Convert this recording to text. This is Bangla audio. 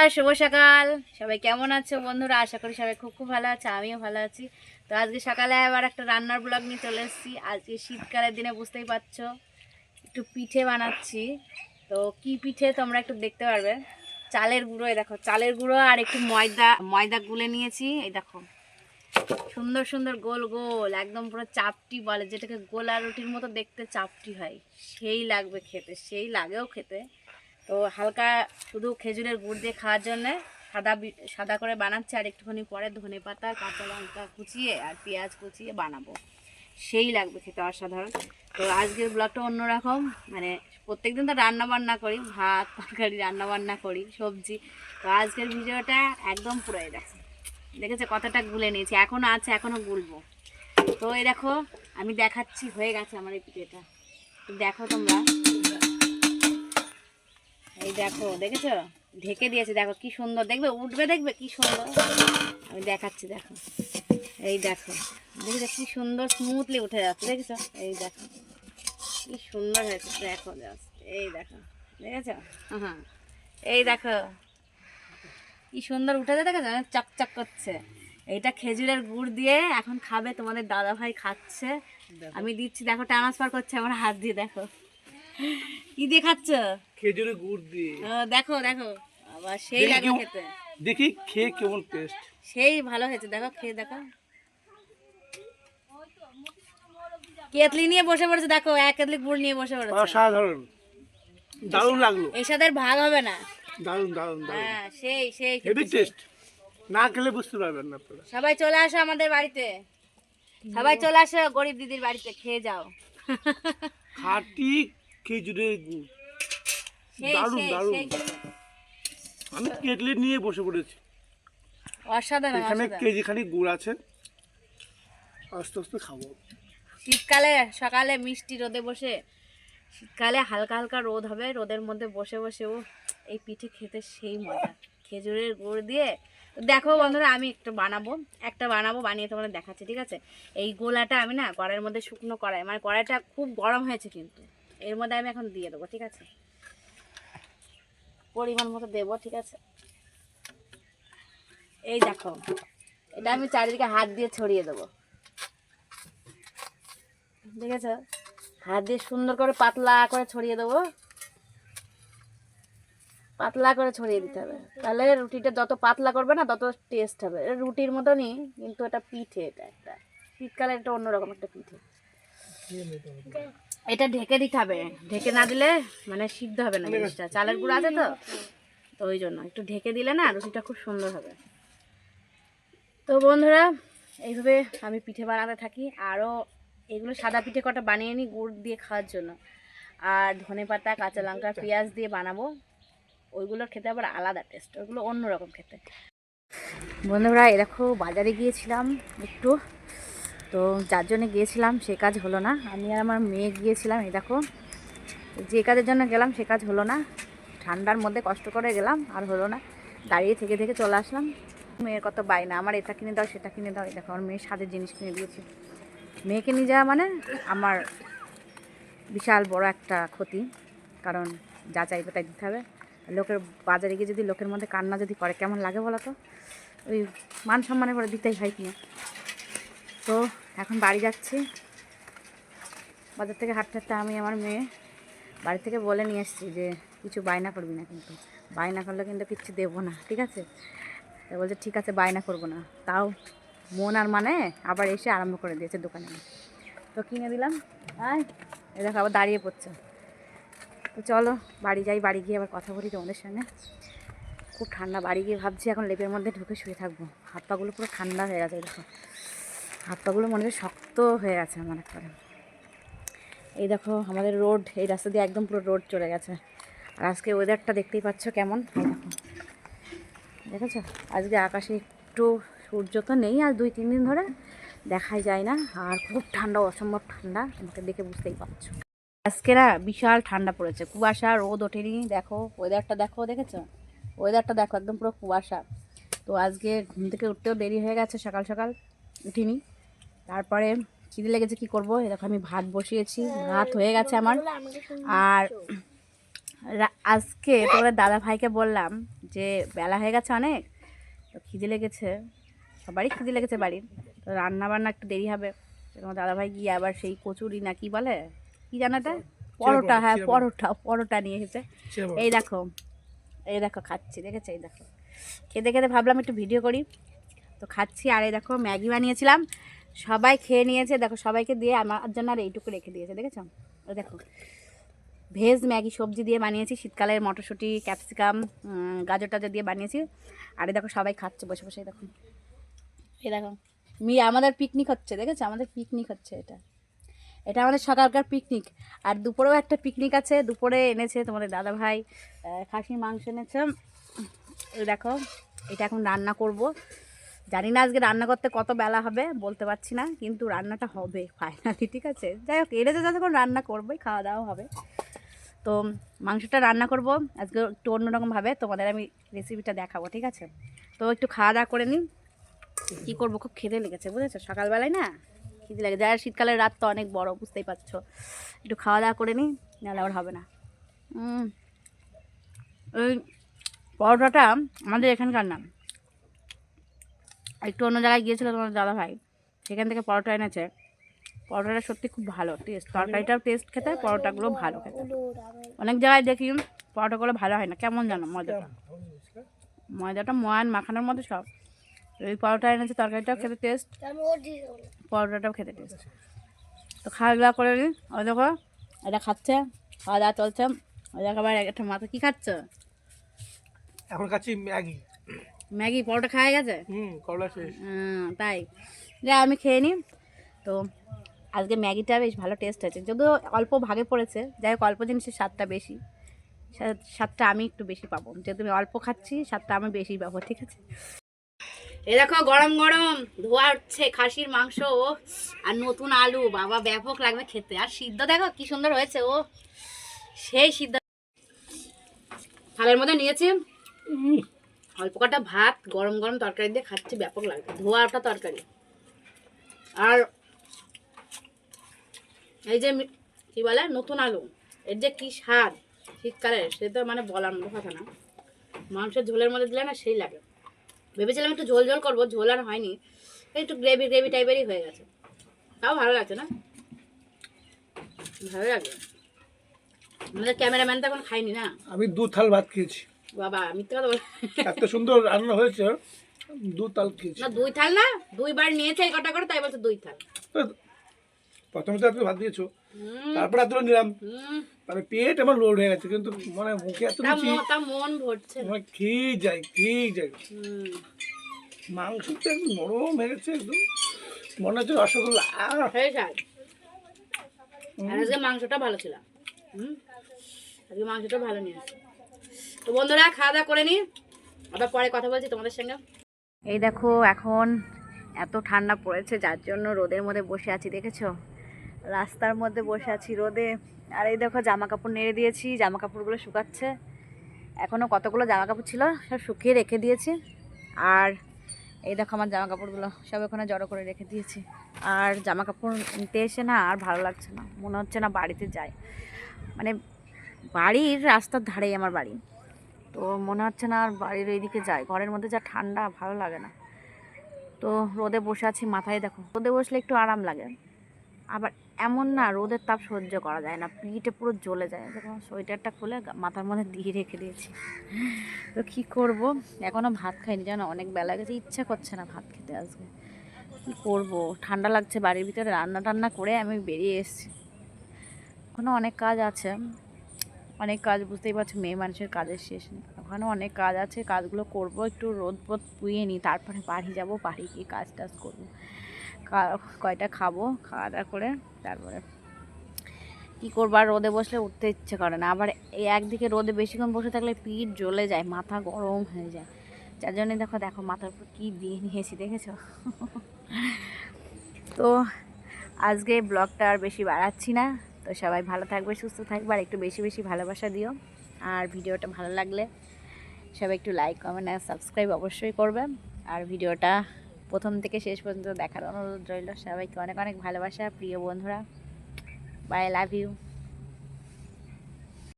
আর শুভ সকাল। সবাই কেমন আছো বন্ধুরা? আশা করি সবাই খুব খুব ভালো আছে, আমিও ভালো আছি। তো আজকে সকালে আবার একটা রান্নার ব্লগ নিয়ে চলে এসেছি। আজকে শীতকালের দিনে বুঝতেই পারছ, একটু পিঠে বানাচ্ছি। তো কি পিঠে তোমরা একটু দেখতে পারবে? চালের গুঁড়ো, এই দেখো, চালের গুঁড়ো আর একটু ময়দা ময়দা গুলে নিয়েছি, এই দেখো। সুন্দর সুন্দর গোল গোল, একদম পুরো চাপটি বলে, যেটাকে গোলা রুটির মতো দেখতে চাপটি হয়। সেই লাগবে খেতে, সেই লাগেও খেতে। তো হালকা শুধু খেজুরের গুড় দিয়ে খাওয়ার জন্যে সাদা সাদা করে বানাচ্ছি আর একটুখানি পরে ধনে পাতা, কাঁচা লঙ্কা কুচিয়ে আর পেঁয়াজ কুচিয়ে বানাবো। সেই লাগবে খেতে অসাধারণ। তো আজকের ব্লগটা অন্যরকম মানে প্রত্যেকদিন তো রান্না বান্না করি, ভাত, তরকারি রান্না বান্না করি, সবজি। তো আজকের ভিডিওটা একদম পুরো এই দেখো। দেখেছে কতটা গুলে নিয়েছি এখনও আছে এখনও গুলবো। তো এই দেখো, আমি দেখাচ্ছি, হয়ে গেছে আমার এই পিঠেটা। দেখো তোমরা। এই দেখো দেখেছ? ঢেকে দিয়েছে দেখো কি সুন্দর। দেখবে? উঠবে দেখবে? কি সুন্দর। আমি দেখাচ্ছি দেখো। এই দেখো দেখেছ? কি সুন্দর স্মুথলি উঠে যাচ্ছে দেখেছ? এই দেখো কি সুন্দর হয়েছে। দেখো এই দেখো দেখেছ? হ্যাঁ। এই দেখো কি সুন্দর উঠে যায় দেখেছ চকচক করছে। এইটা খেজুরের গুড় দিয়ে এখন খাবে তোমাদের দাদা ভাই খাচ্ছে আমি দিচ্ছি দেখো ট্রান্সফার করছে আমার হাত দিয়ে দেখো। কি দিয়ে খাচ্ছ? খেজুরের গুড় দিয়ে। দেখো দেখো। আবার সেই লাগে খেতে। দেখি খেয়ে কেমন টেস্ট সেই ভালো হয়েছে। দেখো খেয়ে দেখো। কেতলি নিয়ে বসে পড়েছে। দেখো এক কেতলি গুড় নিয়ে বসে পড়েছে। অসাধারণ। দারুণ লাগল। সাথে ভাগ হবে না। দারুণ দারুণ দারুণ। হ্যাঁ সেই সেই হেভি খেতে। টেস্ট না খেলে বুঝতে পারবেন না আপনারা। সবাই চলে আসো আমাদের বাড়িতে। সবাই চলে আসো গরিব দিদির বাড়িতে। খেয়ে যাও। খাঁটি খেজুরের গুড়। দারুণ দারুণ। আমি কেটলি নিয়ে বসে পড়েছি। অসাধারণ এখানে কেজি খানি গুড় আছে। আস্তে আস্তে খাব। শীতকালে সকালে মিষ্টি রোদে বসে শীতকালে হালকা হালকা রোদ হবে রোদের মধ্যে বসে বসে ও এই পিঠে খেতে সেই মজা। খেজুরের গুড় দিয়ে দেখো বন্ধুরা আমি একটু বানাবো একটা বানাবো বানিয়ে তোমাদের দেখাচ্ছি ঠিক আছে? এই গোলাটা আমি না কড়াইয়ের মধ্যে শুকনো কড়াই মানে কড়াইটা খুব গরম হয়েছে কিন্তু এর মধ্যে আমি এখন দিয়ে দেবো ঠিক আছে? পরিমাণ মতো দেবো, ঠিক আছে? এই দেখো, এটা আমি চারিদিকে হাত দিয়ে ছড়িয়ে দেবো। ঠিক আছে হাত দিয়ে সুন্দর করে পাতলা করে ছড়িয়ে দেবো। পাতলা করে ছড়িয়ে দিতে হবে। তাহলে রুটিটা যত পাতলা করবে না, তত টেস্ট হবে। এটা রুটির মতনই, কিন্তু এটা পিঠে এটা একটা। শীতকালে একটা অন্যরকম একটা পিঠে। এটা ঢেকে দিতে হবে। ঢেকে না দিলে মানে সিদ্ধ হবে না জিনিসটা। চালের গুঁড়ো আছে তো? তো ওই জন্য। একটু ঢেকে দিলে না রুটিটা খুব সুন্দর হবে। তো বন্ধুরা, এইভাবে আমি পিঠে বানাতে থাকি। আরও এগুলো সাদা পিঠে কটা বানিয়ে নিই গুড় দিয়ে খাওয়ার জন্য। আর ধনে পাতা, কাঁচা লঙ্কা, পেঁয়াজ দিয়ে বানাবো। ওইগুলোর খেতে আবার আলাদা টেস্ট ওইগুলো অন্যরকম খেতে। বন্ধুরা এরকম বাজারে গিয়েছিলাম একটু। তো যার জন্য গিয়েছিলাম, সে কাজ হলো না। আমি আর আমার মেয়ে গিয়েছিলাম, এই দেখো। যে কাজের জন্য গেলাম, সে কাজ হলো না। ঠান্ডার মধ্যে কষ্ট করে গেলাম, আর হলো না। দাঁড়িয়ে থেকে থেকে চলে আসলাম। মেয়ের কত বায়না, আমার এটা কিনে দাও, সেটা কিনে দাও। এই দেখো, আমার মেয়ের সাজের জিনিস কিনে দিয়েছি। মেয়েকে নিয়ে যাওয়া মানে আমার বিশাল বড় একটা ক্ষতি, কারণ যা চাইবে তাই দিতে হবে। লোকের বাজারে গিয়ে যদি লোকের মধ্যে কান্না যদি করে, কেমন লাগে বলো তো? ওই মান সম্মানের করে দিতেই হয় কিনা তো এখন বাড়ি যাচ্ছি। বাজার থেকে হাঁটতে হাঁটতে আমি, আমার মেয়ে বাড়ি থেকে বলে নিয়ে এসেছি যে, কিছু বায়না করবি না কিন্তু। বায়না করলে কিন্তু কিচ্ছু দেবো না, ঠিক আছে? তো বলছে, ঠিক আছে, বায়না করব না। তাও মন আর মানে আবার এসে আরম্ভ করে দিয়েছে দোকানে তো কিনে দিলাম। আয় এ দেখো, আবার দাঁড়িয়ে পড়ছে। তো চলো, বাড়ি যাই, বাড়ি গিয়ে আবার কথা বলি তোমাদের সঙ্গে। খুব ঠান্ডা, বাড়ি গিয়ে ভাবছি এখন লেপের মধ্যে ঢুকে শুয়ে থাকব। হাত পাগুলো পুরো ঠান্ডা হয়ে গেছে, দেখো। হাত পাগুলো মনে হয় শক্ত হয়ে গেছে আমার একবারে। এই দেখো, আমাদের রোড, এই রাস্তা দিয়ে একদম পুরো রোড চলে গেছে। আর আজকে ওয়েদারটা দেখতেই পাচ্ছ কেমন? দেখো। দেখেছ? আজকে আকাশে একটু সূর্য তো নেই, আর দুই, তিন দিন ধরে দেখাই যায় না। আর খুব ঠান্ডা, অসম্ভব ঠান্ডা আমাকে দেখে বুঝতেই পারছ। আজকে না বিশাল ঠান্ডা পড়েছে। কুয়াশা, রোদ ওঠেনি। দেখো ওয়েদারটা দেখো, দেখেছ? ওয়েদারটা দেখো, একদম পুরো কুয়াশা। তো আজকে ঘুম থেকে উঠতেও দেরি হয়ে গেছে সকাল সকাল। উঠিনি। তারপরে খিদে লেগেছে কি করব? দেখো আমি ভাত বসিয়েছি ভাত হয়ে গেছে আমার। আর আজকে তোদের দাদা ভাইকে বললাম যে বেলা হয়ে গেছে অনেক তো খিদে লেগেছে সবারই খিদে লেগেছে বাড়ির তো রান্না বান্না একটু দেরি হবে তোমার দাদাভাই গিয়ে আবার সেই কচুরি না কি বলে? কি জানো এটা? পরোটা হ্যাঁ পরোটা পরোটা নিয়ে এসেছে। এই দেখো এই দেখো খাচ্ছি দেখেছ? এই দেখো। খেতে খেতে ভাবলাম একটু ভিডিও করি। তো খাচ্ছি আর এই দেখো ম্যাগি বানিয়েছিলাম। সবাই খেয়ে নিয়েছে, দেখো সবাইকে দিয়ে আমার জন্য আর এইটুকু রেখে দিয়েছে, দেখেছ? দেখো, ভেজ ম্যাগি সবজি দিয়ে বানিয়েছি, শীতকালের মটরশুঁটি, ক্যাপসিকাম গাজর টাজর দিয়ে বানিয়েছি। আর দেখো সবাই খাচ্ছে, বসে বসে দেখো। এই দেখো, মি, আমাদের পিকনিক হচ্ছে, দেখেছ? আমাদের পিকনিক হচ্ছে এটা। এটা আমাদের সকালকার পিকনিক আর দুপুরেও একটা পিকনিক আছে, দুপুরে এনেছে তোমাদের দাদা ভাই খাসির মাংস এনেছে। দেখো, এটা এখন রান্না করব। জানি না আজকে রান্না করতে কত বেলা হবে, বলতে পারছি না, কিন্তু রান্নাটা হবে ফাইনালি ঠিক আছে? যাই হোক এনেছে যতক্ষণ রান্না করবোই, খাওয়া দাওয়া হবে। তো মাংসটা রান্না করব, আজকে একটু অন্যরকমভাবে তোমাদের আমি রেসিপিটা দেখাবো, ঠিক আছে? তো একটু খাওয়া দাওয়া করে নিই। কী করব, খুব খেতে লেগেছে, বুঝেছ? সকালবেলায় না খিদে লাগে যার শীতকালের রাত তো অনেক বড়, বুঝতেই পারছ। একটু খাওয়া দাওয়া করে নিই, নাহলে আবার হবে না। ওই পরোটাটা আমাদের এখানকার নাম। একটু অন্য জায়গায় গিয়েছিল তোমার দাদা ভাই সেখান থেকে পরোটা এনেছে। পরোটাটা সত্যি খুব ভালো টেস্ট তরকারিটাও টেস্ট খেতে পরোটাগুলো ভালো খেতে। অনেক জায়গায় দেখি, পরোটাগুলো ভালো হয় না। কেমন জানো মজাটা? ময়দাটা ময়ান মাখানোর মতো সব। ওই পরোটা এনেছে, তরকারিটাও খেতে টেস্ট পরোটাটাও খেতে টেস্ট তো খাওয়া দাওয়া করে নিই ওই দেখো, এটা খাচ্ছে। খাওয়া দাওয়া চলছে। ওই দেখো আবার একটা মাথা কী খাচ্ছ? এখন খাচ্ছি ম্যাগি। ম্যাগি পরোটা খাওয়া গেছে? করলা তাই। যা আমি খেয়ে নিই তো আজকে ম্যাগিটা বেশ ভালো টেস্ট আছে যদিও অল্প ভাগে পড়েছে যাই হোক অল্প জিনিসের স্বাদটা বেশি। স্বাদ- স্বাদটা আমি একটু বেশি পাবো। যেহেতু আমি অল্প খাচ্ছি স্বাদটা আমি বেশি পাবো ঠিক আছে? এ দেখো গরম গরম। ধোয়া হচ্ছে খাসির মাংস ও। আর নতুন আলু বাবা ব্যাপক লাগবে খেতে। আর সিদ্ধ দেখো কি সুন্দর হয়েছে ও। সেই সিদ্ধ থালের মধ্যে নিয়েছি। অল্প কটা ভাত, গরম গরম তরকারি দিয়ে খাচ্ছি, ব্যাপক লাগবে। ধোয়া ওটা তরকারি। আর এই যে কি বলে, নতুন আলু, এর যে কী স্বাদ শীতকালে, সে তো মানে বলার মতো কথা না। মাংসের ঝোলের মধ্যে দিলে না সেই লাগে। ভেবেছিলাম একটু ঝোল ঝোল করব, ঝোল আর হয়নি। একটু গ্রেভি গ্রেভি টাইপেরই হয়ে গেছে। তাও ভালো লাগছে না? ভালো লাগে আমাদের ক্যামেরাম্যান তো এখন খাইনি না? আমি দু থাল ভাত খেয়েছি। বাবা মিথ্যে কথা এত সুন্দর রান্না হয়েছে। দু থাল খেয়েছি না দুই থাল না দুইবার নিয়েছে কটা করে তাই বলছে দুই থাল। প্রথমে তো এত ভাত দিয়েছ। তারপরে এত নিলাম। মানে পেট আমার লোড হয়ে গেছে কিন্তু মানে মুখে এত মন- ভরছে। মানে খেয়ে যায় খেয়ে যায় মাংসটা একদম নরম হয়ে গেছে একদম। মনে হচ্ছে রসগোল্লা! সেই স্বাদ। আর আজকে মাংসটা ভালো ছিল। আজকে মাংসটা ভালো নিয়ে আসছে তো বন্ধুরা, খাওয়া দাওয়া করে নি। আবার পরে কথা বলছি তোমাদের সঙ্গে। এই দেখো, এখন এত ঠান্ডা পড়েছে, যার জন্য রোদের মধ্যে বসে আছি, দেখেছ? রাস্তার মধ্যে বসে আছি রোদে। আর এই দেখো জামা কাপড় নেড়ে দিয়েছি জামা কাপড়গুলো শুকাচ্ছে। এখনও কতগুলো জামা কাপড় ছিল, সব শুকিয়ে রেখে দিয়েছি। আর এই দেখো, আমার জামা কাপড়গুলো সব ওখানে জড়ো করে রেখে দিয়েছি। আর জামা কাপড় নিতে এসে না আর ভালো লাগছে না, মনে হচ্ছে না বাড়িতে যাই। মানে বাড়ির রাস্তার ধারেই আমার বাড়ি। তো মনে হচ্ছে না আর বাড়ির এইদিকে যাই। ঘরের মধ্যে যা ঠান্ডা, ভালো লাগে না। তো রোদে বসে আছি মাথায় দেখো, রোদে বসলে একটু আরাম লাগে। আবার এমন না রোদের তাপ সহ্য করা যায় না, পিঠে পুরো জ্বলে যায়। দেখো, সোয়েটারটা খুলে মাথার মধ্যে দিয়ে রেখে দিয়েছি। তো কী করব? এখনও ভাত খাইনি, জানো? অনেক বেলা গেছে, ইচ্ছা করছে না ভাত খেতে আজকে। কী করব? ঠান্ডা লাগছে বাড়ির ভিতরে, রান্না টান্না করে আমি বেরিয়ে এসেছি। এখনও অনেক কাজ আছে। অনেক কাজ, বুঝতেই পারছ, মেয়ে মানুষের কাজের শেষ নেই। ওখানে অনেক কাজ আছে, কাজগুলো করব, একটু রোদ বোদ পুয়ে নিই, তারপরে বাড়ি যাব, বাড়ি গিয়ে কাজ টাজ করব কয়টা খাব খাওয়া দাওয়া করে, তারপরে কী করব, আর রোদে বসলে উঠতে ইচ্ছে করে না। আবার এই একদিকে রোদে বেশিক্ষণ বসে থাকলে পিঠ জ্বলে যায়, মাথা গরম হয়ে যায়। যার জন্যে দেখো দেখো মাথার উপর কী দিয়ে নিয়েছি, দেখেছ? তো আজকে ব্লগটা আর বেশি বাড়াচ্ছি না। তো সবাই ভালো থাকবে, সুস্থ থাকবে আর একটু বেশি বেশি ভালোবাসা দিও। আর ভিডিওটা ভালো লাগলে সবাই একটু লাইক কমেন্ট আর সাবস্ক্রাইব অবশ্যই করবে। আর ভিডিওটা প্রথম থেকে শেষ পর্যন্ত দেখার অনুরোধ রইল। সবাইকে অনেক অনেক ভালোবাসা, প্রিয় বন্ধুরা। By love you